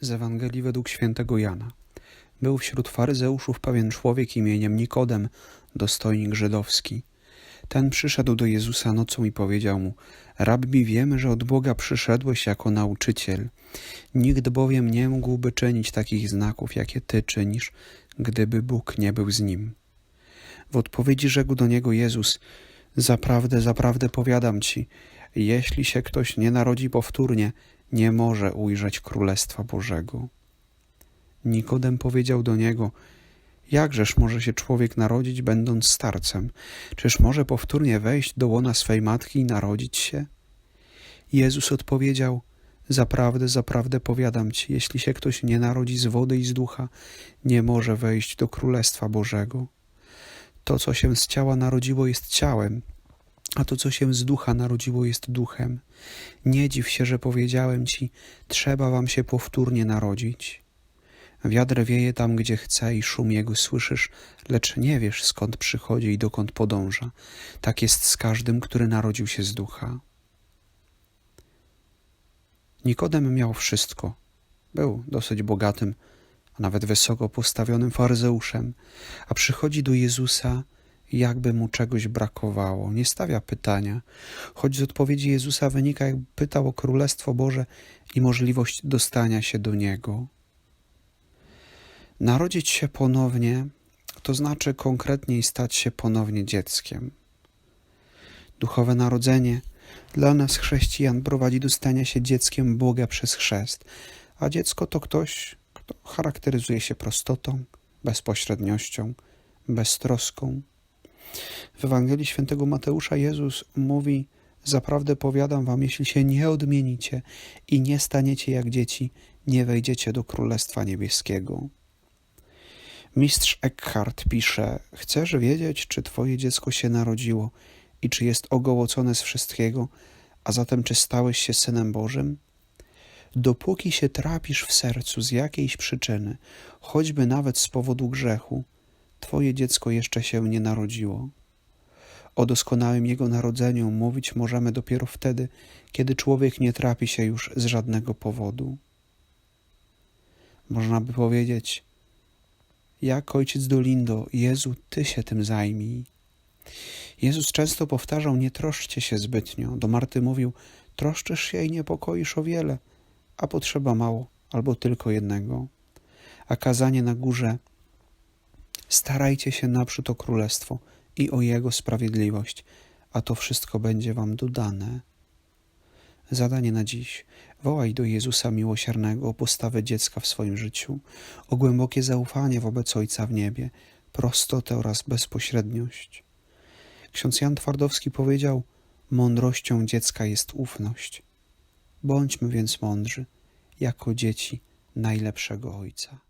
Z Ewangelii według świętego Jana. Był wśród faryzeuszów pewien człowiek imieniem Nikodem, dostojnik żydowski. Ten przyszedł do Jezusa nocą i powiedział mu: Rabbi, wiemy, że od Boga przyszedłeś jako nauczyciel. Nikt bowiem nie mógłby czynić takich znaków, jakie ty czynisz, gdyby Bóg nie był z nim. W odpowiedzi rzekł do niego Jezus: Zaprawdę, zaprawdę powiadam ci, jeśli się ktoś nie narodzi powtórnie, nie może ujrzeć Królestwa Bożego. Nikodem powiedział do niego: Jakżeż może się człowiek narodzić, będąc starcem? Czyż może powtórnie wejść do łona swej matki i narodzić się? Jezus odpowiedział: Zaprawdę, zaprawdę powiadam ci, jeśli się ktoś nie narodzi z wody i z ducha, nie może wejść do Królestwa Bożego. To, co się z ciała narodziło, jest ciałem, a to, co się z ducha narodziło, jest duchem. Nie dziw się, że powiedziałem ci, trzeba wam się powtórnie narodzić. Wiatr wieje tam, gdzie chce i szum jego słyszysz, lecz nie wiesz, skąd przychodzi i dokąd podąża. Tak jest z każdym, który narodził się z ducha. Nikodem miał wszystko. Był dosyć bogatym, a nawet wysoko postawionym faryzeuszem, a przychodzi do Jezusa, jakby mu czegoś brakowało. Nie stawia pytania, choć z odpowiedzi Jezusa wynika, jakby pytał o Królestwo Boże i możliwość dostania się do Niego. Narodzić się ponownie to znaczy konkretniej stać się ponownie dzieckiem. Duchowe narodzenie dla nas chrześcijan prowadzi do stania się dzieckiem Boga przez chrzest, a dziecko to ktoś, kto charakteryzuje się prostotą, bezpośredniością, beztroską. W Ewangelii Świętego Mateusza Jezus mówi: Zaprawdę powiadam wam, jeśli się nie odmienicie i nie staniecie jak dzieci, nie wejdziecie do Królestwa Niebieskiego. Mistrz Eckhart pisze: Chcesz wiedzieć, czy twoje dziecko się narodziło i czy jest ogołocone z wszystkiego, a zatem czy stałeś się synem Bożym? Dopóki się trapisz w sercu z jakiejś przyczyny, choćby nawet z powodu grzechu, twoje dziecko jeszcze się nie narodziło. O doskonałym jego narodzeniu mówić możemy dopiero wtedy, kiedy człowiek nie trapi się już z żadnego powodu. Można by powiedzieć, jak ojciec Dolindo, Jezu, Ty się tym zajmij. Jezus często powtarzał, nie troszczcie się zbytnio. Do Marty mówił, troszczysz się i niepokoisz o wiele, a potrzeba mało, albo tylko jednego. A kazanie na górze, starajcie się naprzód o królestwo i o Jego sprawiedliwość, a to wszystko będzie wam dodane. Zadanie na dziś. Wołaj do Jezusa miłosiernego o postawę dziecka w swoim życiu, o głębokie zaufanie wobec Ojca w niebie, prostotę oraz bezpośredniość. Ksiądz Jan Twardowski powiedział: Mądrością dziecka jest ufność. Bądźmy więc mądrzy, jako dzieci najlepszego Ojca.